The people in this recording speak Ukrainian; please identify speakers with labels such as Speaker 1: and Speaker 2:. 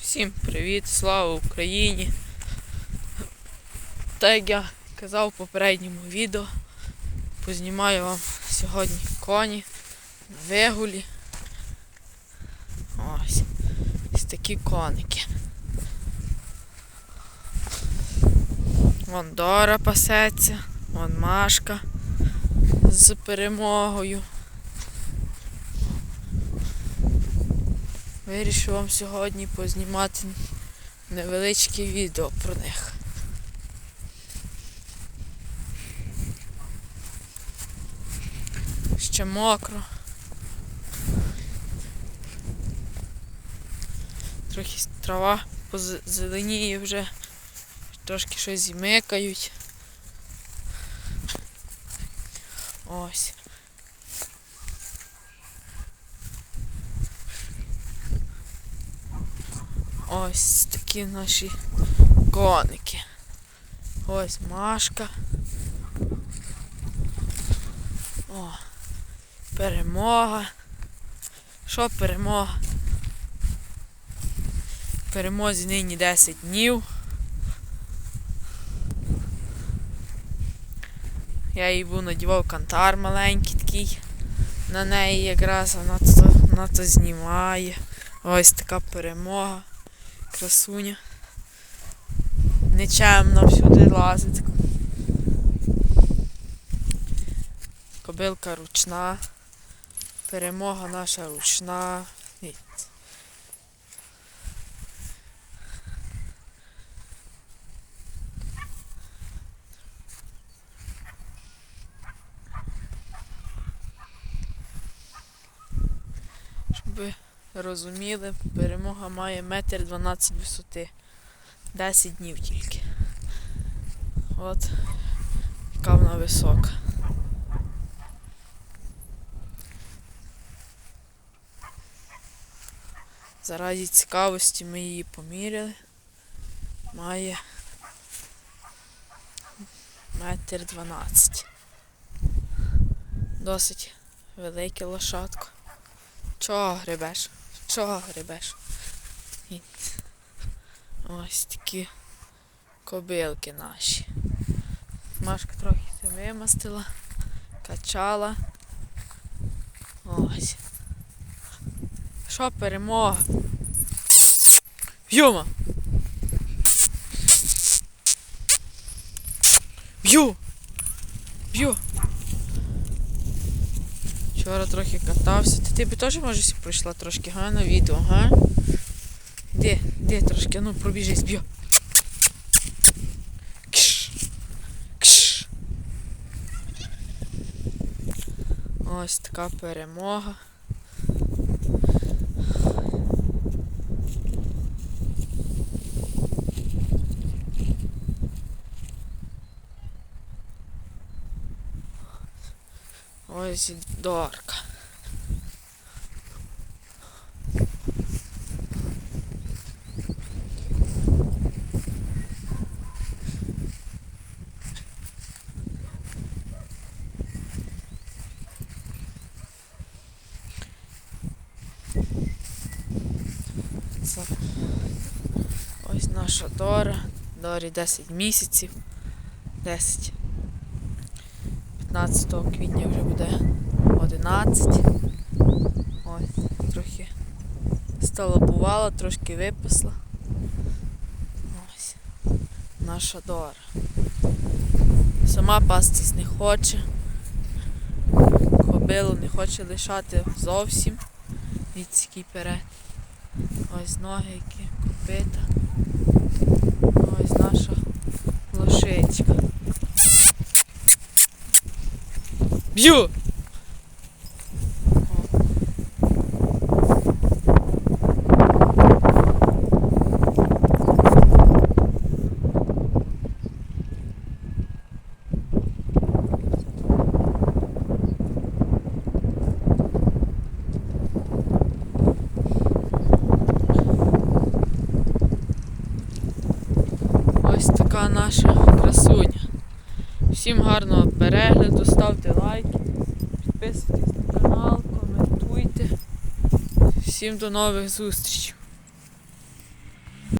Speaker 1: Всім привіт, слава Україні! Так як я казав в попередньому відео, познімаю вам сьогодні коні вигулі. Ось. Ось такі коники. Вон Дора пасеться, вон Машка з перемогою. Вирішив вам сьогодні познімати невеличке відео про них. Ще мокро. Трохи трава позеленіє вже, трошки щось зімикають. Ось. Ось такі наші коники. Ось Машка. О, перемога. Що перемога? Перемозі нині 10 днів. Я їй був надівав кантар маленький такий. На неї якраз вона то, вона то знімає. Ось така перемога. Красуня. Нечемно всюди лазить. Кобилка ручна. Перемога наша ручна. Ні. Щоб розуміли, перемога має метр 12 висоти. 10 днів тільки. От яка вона висока. Заради цікавості ми її поміряли. Має метр 12. Досить велике лошадко. Чого гребеш? Чого гребеш? Ось такі кобилки наші. Машка трохи це вимастила, качала. Ось. Що перемога? Б'юма! Б'ю! Б'ю! Вчора трохи катався. Ти, би теж може пройшла трошки, га, на відео, га? Де, де трошки, ну пробіжись, б'ю. Ось така перемога. Ось і Дорка. Ось наша Дора. Дорі 10 місяців. 10. 15 квітня вже буде 11. Ось, трохи столобувала, трошки випасла. Ось. Наша Дора. Сама пастись не хоче. Кобилу не хоче лишати зовсім. Від перед. Ось ноги, які копита. Ось наша лошичка. Б'ю! Ось така наша. Всім гарного перегляду, ставте лайки, підписуйтесь на канал, коментуйте. Всім до нових зустрічей.